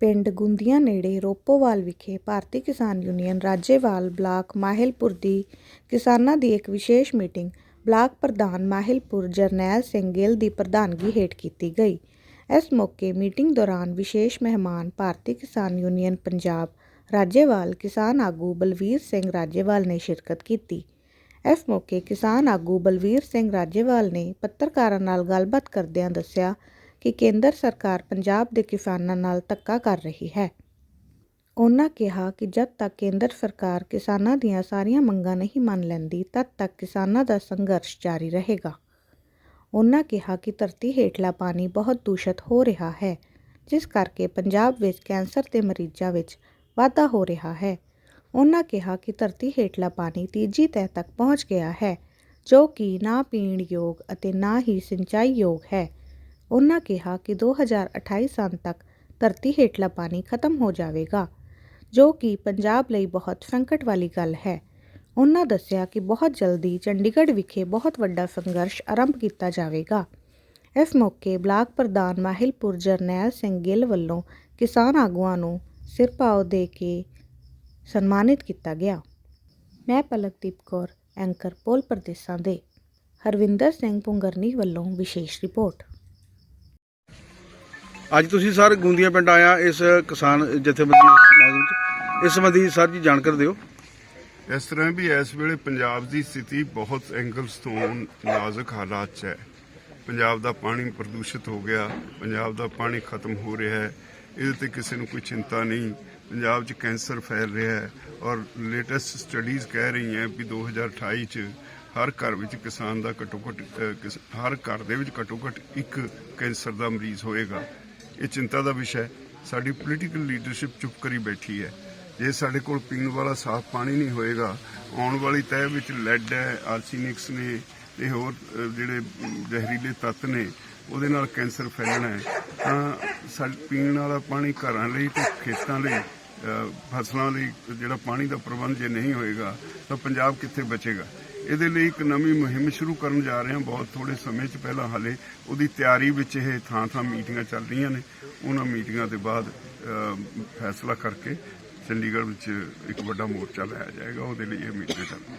ਪਿੰਡ ਗੁੰਦੀਆਂ ਨੇੜੇ ਰੋਪੋਵਾਲ ਵਿਖੇ ਭਾਰਤੀ ਕਿਸਾਨ ਯੂਨੀਅਨ ਰਾਜੇਵਾਲ ਬਲਾਕ ਮਾਹਿਲਪੁਰ ਦੀ ਕਿਸਾਨਾਂ ਦੀ ਇੱਕ ਵਿਸ਼ੇਸ਼ ਮੀਟਿੰਗ ਬਲਾਕ ਪ੍ਰਧਾਨ ਮਾਹਿਲਪੁਰ ਜਰਨੈਲ ਸਿੰਘ ਗਿੱਲ ਦੀ ਪ੍ਰਧਾਨਗੀ ਹੇਠ ਕੀਤੀ ਗਈ। ਇਸ ਮੌਕੇ ਮੀਟਿੰਗ ਦੌਰਾਨ ਵਿਸ਼ੇਸ਼ ਮਹਿਮਾਨ ਭਾਰਤੀ ਕਿਸਾਨ ਯੂਨੀਅਨ ਪੰਜਾਬ, ਰਾਜੇਵਾਲ ਕਿਸਾਨ ਆਗੂ ਬਲਵੀਰ ਸਿੰਘ ਰਾਜੇਵਾਲ ਨੇ ਸ਼ਿਰਕਤ ਕੀਤੀ। ਇਸ ਮੌਕੇ ਕਿਸਾਨ ਆਗੂ ਬਲਵੀਰ ਸਿੰਘ ਰਾਜੇਵਾਲ ਨੇ ਪੱਤਰਕਾਰਾਂ ਨਾਲ ਗੱਲਬਾਤ ਕਰਦਿਆਂ ਦੱਸਿਆ ਕਿ ਕੇਂਦਰ ਸਰਕਾਰ ਪੰਜਾਬ ਦੇ ਕਿਸਾਨਾਂ ਨਾਲ ਧੱਕਾ ਕਰ ਰਹੀ ਹੈ। ਉਹਨਾਂ ਕਿਹਾ ਕਿ ਜਦ ਤੱਕ ਕੇਂਦਰ ਸਰਕਾਰ ਕਿਸਾਨਾਂ ਦੀਆਂ ਸਾਰੀਆਂ ਮੰਗਾਂ ਨਹੀਂ ਮੰਨ ਲੈਂਦੀ, ਤਦ ਤੱਕ ਕਿਸਾਨਾਂ ਦਾ ਸੰਘਰਸ਼ ਜਾਰੀ ਰਹੇਗਾ। ਉਹਨਾਂ ਕਿਹਾ ਕਿ ਧਰਤੀ ਹੇਠਲਾ ਪਾਣੀ ਬਹੁਤ ਦੂਸ਼ਿਤ ਹੋ ਰਿਹਾ ਹੈ, ਜਿਸ ਕਰਕੇ ਪੰਜਾਬ ਵਿੱਚ ਕੈਂਸਰ ਦੇ ਮਰੀਜ਼ਾਂ ਵਿੱਚ ਵਾਧਾ ਹੋ ਰਿਹਾ ਹੈ। ਉਹਨਾਂ ਕਿਹਾ ਕਿ ਧਰਤੀ ਹੇਠਲਾ ਪਾਣੀ ਤੀਜੀ ਤਹਿ ਤੱਕ ਪਹੁੰਚ ਗਿਆ ਹੈ, ਜੋ ਕਿ ਨਾ ਪੀਣ ਯੋਗ ਅਤੇ ਨਾ ਹੀ ਸਿੰਚਾਈ ਯੋਗ ਹੈ। ਉਹਨਾਂ ਕਿਹਾ ਕਿ 2028 ਸਾਲ ਤੱਕ ਧਰਤੀ ਹੇਠਲਾ ਪਾਣੀ ਖਤਮ ਹੋ ਜਾਵੇਗਾ। ਜੋ ਕਿ ਪੰਜਾਬ ਲਈ ਬਹੁਤ ਸੰਕਟ ਵਾਲੀ ਗੱਲ ਹੈ। ਉਹਨਾਂ ਦੱਸਿਆ ਕਿ ਬਹੁਤ ਜਲਦੀ ਚੰਡੀਗੜ੍ਹ ਵਿਖੇ ਬਹੁਤ ਵੱਡਾ ਸੰਘਰਸ਼ ਆਰੰਭ ਕੀਤਾ ਜਾਵੇਗਾ। ਇਸ ਮੌਕੇ ਬਲਾਕ ਪ੍ਰਧਾਨ ਮਾਹਿਲਪੁਰ ਜਰਨੈਲ ਸਿੰਘ ਗਿੱਲ ਵੱਲੋਂ ਕਿਸਾਨ ਆਗੂਆਂ ਨੂੰ ਸਿਰਪਾਓ ਦੇ ਕੇ ਸਨਮਾਨਿਤ ਕੀਤਾ ਗਿਆ। ਮੈਂ ਪਲਕਦੀਪ ਕੌਰ, ਐਂਕਰ, ਪੋਲ ਪ੍ਰਦੇਸ਼ਾਂ ਦੇ, ਹਰਵਿੰਦਰ ਸਿੰਘ ਪੁੰਗਰਨੀ ਵੱਲੋਂ ਵਿਸ਼ੇਸ਼ ਰਿਪੋਰਟ। ਅੱਜ ਤੁਸੀਂ ਸਰ ਗੁੰਦੀਆਂ ਪਿੰਡ ਆਇਆ ਇਸ ਕਿਸਾਨ ਜਥੇਬੰਦੀ ਸਮਾਗਮ ਚ। ਇਸ ਸੰਬੰਧੀ ਸਰ ਜੀ ਜਾਣਕਾਰੀ ਦਿਓ। ਇਸ ਤਰ੍ਹਾਂ ਵੀ ਇਸ ਵੇਲੇ ਪੰਜਾਬ ਦੀ ਸਥਿਤੀ ਬਹੁਤ ਐਂਗਲਸ ਤੋਂ ਨਾਜ਼ੁਕ ਹਾਲਾਤ 'ਚ ਹੈ। ਪੰਜਾਬ ਦਾ ਪਾਣੀ ਪ੍ਰਦੂਸ਼ਿਤ ਹੋ ਗਿਆ, ਪੰਜਾਬ ਦਾ ਪਾਣੀ ਖਤਮ ਹੋ ਰਿਹਾ ਹੈ। ਇਹਦੇ ਤੇ ਕਿਸੇ ਨੂੰ ਕੋਈ ਚਿੰਤਾ ਨਹੀਂ। ਪੰਜਾਬ 'ਚ ਕੈਂਸਰ ਫੈਲ ਰਿਹਾ ਹੈ ਔਰ ਲੇਟੈਸਟ ਸਟੱਡੀਜ਼ ਕਹਿ ਰਹੀਆਂ ਵੀ 2028 'ਚ ਹਰ ਘਰ ਵਿੱਚ ਕਿਸਾਨ ਦਾ ਘੱਟੋ ਘੱਟ ਹਰ ਘਰ ਦੇ ਵਿੱਚ ਘੱਟੋ ਘੱਟ ਇੱਕ ਕੈਂਸਰ ਦਾ ਮਰੀਜ਼ ਹੋਏਗਾ। ਇਹ ਚਿੰਤਾ ਦਾ ਵਿਸ਼ਾ ਹੈ। ਸਾਡੀ ਪੋਲੀਟੀਕਲ ਲੀਡਰਸ਼ਿਪ ਚੁੱਪ ਕਰੀ ਬੈਠੀ ਹੈ। ਜੇ ਸਾਡੇ ਕੋਲ ਪੀਣ ਵਾਲਾ ਸਾਫ਼ ਪਾਣੀ ਨਹੀਂ ਹੋਏਗਾ, ਆਉਣ ਵਾਲੀ ਤਹਿ ਵਿੱਚ ਲੈਡ ਹੈ ਆਰਸੀਨਿਕਸ ਨੇ ਤੇ ਹੋਰ ਜਿਹੜੇ ਜ਼ਹਿਰੀਲੇ ਤੱਤ ਨੇ, ਉਹਦੇ ਨਾਲ ਕੈਂਸਰ ਫੈਲਣਾ ਹੈ। ਤਾਂ ਸਾਡੇ, ਪੀਣ ਵਾਲਾ ਪਾਣੀ ਘਰਾਂ ਲਈ ਤੇ ਖੇਤਾਂ ਲਈ ਫਸਲਾਂ ਲਈ ਜਿਹੜਾ ਪਾਣੀ ਦਾ ਪ੍ਰਬੰਧ ਜੇ ਨਹੀਂ ਹੋਏਗਾ, ਤਾਂ ਪੰਜਾਬ ਕਿੱਥੇ ਬਚੇਗਾ? ਇਹਦੇ ਲਈ ਇੱਕ ਨਵੀਂ ਮੁਹਿੰਮ ਸ਼ੁਰੂ ਕਰਨ ਜਾ ਰਹੇ ਹਾਂ। ਬਹੁਤ ਥੋੜੇ ਸਮੇਂ 'ਚ ਪਹਿਲਾਂ ਹਾਲੇ ਉਹਦੀ ਤਿਆਰੀ ਵਿੱਚ ਇਹ ਥਾਂ ਥਾਂ ਮੀਟਿੰਗਾਂ ਚੱਲ ਰਹੀਆਂ ਨੇ। ਉਹਨਾਂ ਮੀਟਿੰਗਾਂ ਦੇ ਬਾਅਦ ਫੈਸਲਾ ਕਰਕੇ ਚੰਡੀਗੜ੍ਹ ਵਿੱਚ ਇੱਕ ਵੱਡਾ ਮੋਰਚਾ ਲਾਇਆ ਜਾਏਗਾ। ਉਹਦੇ ਲਈ ਇਹ ਮੀਟਿੰਗ ਚੱਲ ਰਹੀਆਂ